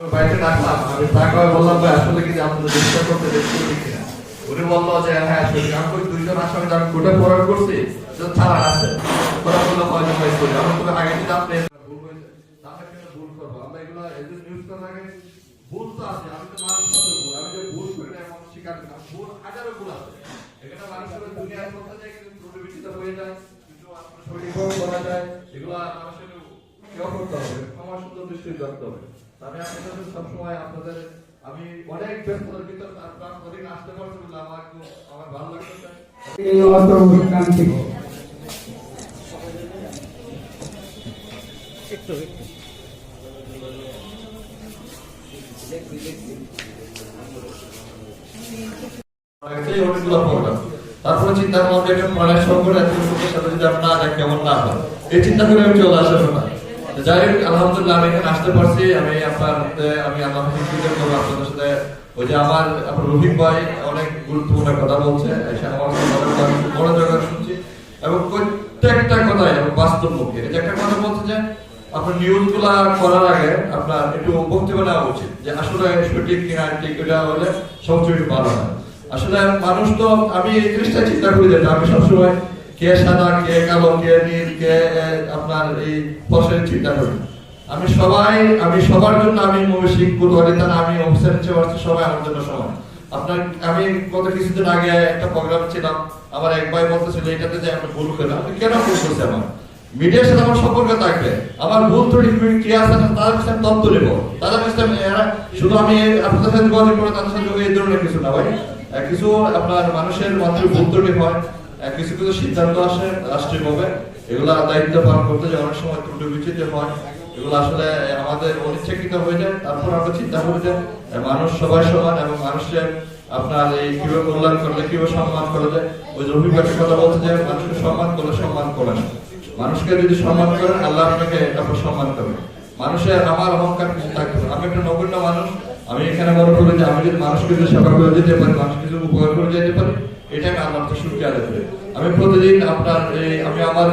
বাইরে রাখলাম আমি তাকে বললাম, ভাই, আসলে কি আপনাদের চেষ্টা করতে দেখতে ঠিক উনি বলল যে হ্যাঁ সত্যি আমি দুইজন আসামি আমি কোটা ফরওয়ার্ড করছি, তো ছাড়া আছে। ওরা বলল কয়জন ভাই করি? আমি তোকে আগে যদি আপনি আমরা কেন আমরা এগুলো যে মানুষের কেউ করতে হবে ক্ষমা সুন্দর দৃষ্টি রাখতে হবে। আমি আপনাদের সবসময় আপনাদের আমি অনেক ব্যস্ততার ভিতরে আসতে পারছি বলে আমার আমার ভালো এই অত অনেকগুলো তারপরে চিন্তা করলাম যে একটা এত সাথে যদি না কেমন না হয়? এই চিন্তা করে আমি চলে আসার না যাই হোক, আলহামদুলিল্লাহ, আমি এখানে আসতে পারছি। আমি আপনার আমি আল্লাহ আপনাদের সাথে ওই যে আমার, আপনার ভাই অনেক গুরুত্বপূর্ণ কথা বলছে বড় শুনছি। এবং প্রত্যেকটা কথাই এই একটা কথা যে, আপনার করার আগে আপনার একটু বক্তব্য নেওয়া উচিত যে, আসলে সঠিক কিনা, ঠিক এটা হলে সবচেয়ে ভালো হয়। আসলে মানুষ তো, আমি এই জিনিসটা চিন্তা করি যে, আমি সবসময় কে সাদা, কে কালো, কে নীল, কে আপনার এই ফসলের চিন্তা করি। আমি সবাই, আমি সবার জন্য আমি মৌসিক কুতোয়ালিতা আমি অফিসার আসছি সবাই আমার জন্য সমান। আপনার, আমি গত কিছুদিন আগে একটা প্রোগ্রাম ছিলাম আমার এক ভাই বলতেছিল, এটাতে যে আমি ভুল করলাম। আমি কেন ভুল করছি আমার? মিডিয়ার সাথে আমার সম্পর্ক থাকবে। আমার ভুল ত্রুটি কি আছে তাদের কাছে আমি তাদের কাছে শুধু আমি আপনাদের সাথে যোগাযোগ করে, তাদের সাথে এই ধরনের কিছু না ভাই। কিছু আপনার মানুষের মাত্র ভুল ত্রুটি হয় কিছু সিদ্ধান্ত আসে রাষ্ট্রীয়ভাবে। এগুলা দায়িত্ব পালন করতে যে অনেক সময় ত্রুটি হয়। এগুলো আসলে আমাদের অনিচ্ছাকৃত হয়ে যায়। তারপর আমরা চিন্তা করি যে মানুষ সবাই সমান এবং মানুষের আপনার এই কীভাবে কল্যাণ করলে, কীভাবে সম্মান যায় ওই যে কথা বলতে মানুষকে সম্মান করলে সম্মান মানুষকে যদি সম্মান করেন, আল্লাহ আপনাকে তারপর সম্মান করবে। মানুষের আমার অহংকার কিছু থাকবে আমি একটা নগণ্য মানুষ। আমি এখানে মনে করি যে, আমি যদি মানুষকে যদি সেবা করে দিতে পারি, মানুষকে যদি উপকার করে যেতে পারি এটা আমি আল্লাহ সুখী আদায় করি আমি প্রতিদিন আপনার আমি আমার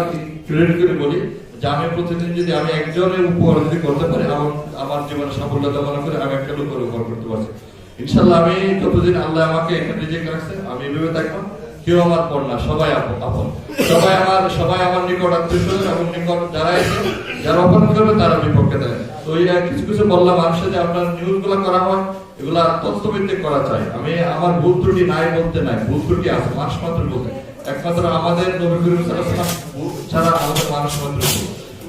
ক্রেডিট করে বলি যে আমি প্রতিদিন যদি আমি একজনের উপকার যদি করতে পারি, আমার আমার জীবনে সাফল্যতা মনে করে আমি একটা লোকের উপকার করতে পারছি। ইনশাল্লাহ আমি যতদিন আল্লাহ আমাকে এখানে রিজেক্ট রাখছে, আমি এভাবে থাকব। কেউ আমার পর না, সবাই আপন সবাই আমার সবাই আমার নিকট আত্মীয় এবং নিকট যারা এসে যারা অপরাধ করবে, তারা বিপক্ষে দেয় তো এই কিছু কিছু বললাম মানুষের যে আপনার নিউজগুলা করা হয় এগুলা তথ্যভিত্তিক করা চাই। আমি আমার ভুল ত্রুটি নাই বলতে নাই, ভুল ত্রুটি আছে মানুষ মাত্র বলতে একমাত্র আমাদের নবী করিম ছাড়া আমাদের মানুষ মাত্র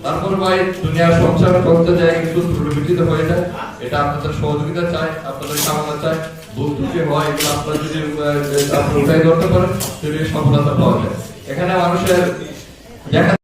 তারপর ভাই, দুনিয়ার সংসার করতে যায়, কিন্তু হয়ে যায়। এটা আপনাদের সহযোগিতা চাই, আপনাদের কামনা চাই। ভুল ত্রুটি হয়, এগুলো আপনারা যদি উঠাই ধরতে পারেন সেটি সফলতা পাওয়া যায়। এখানে মানুষের দেখা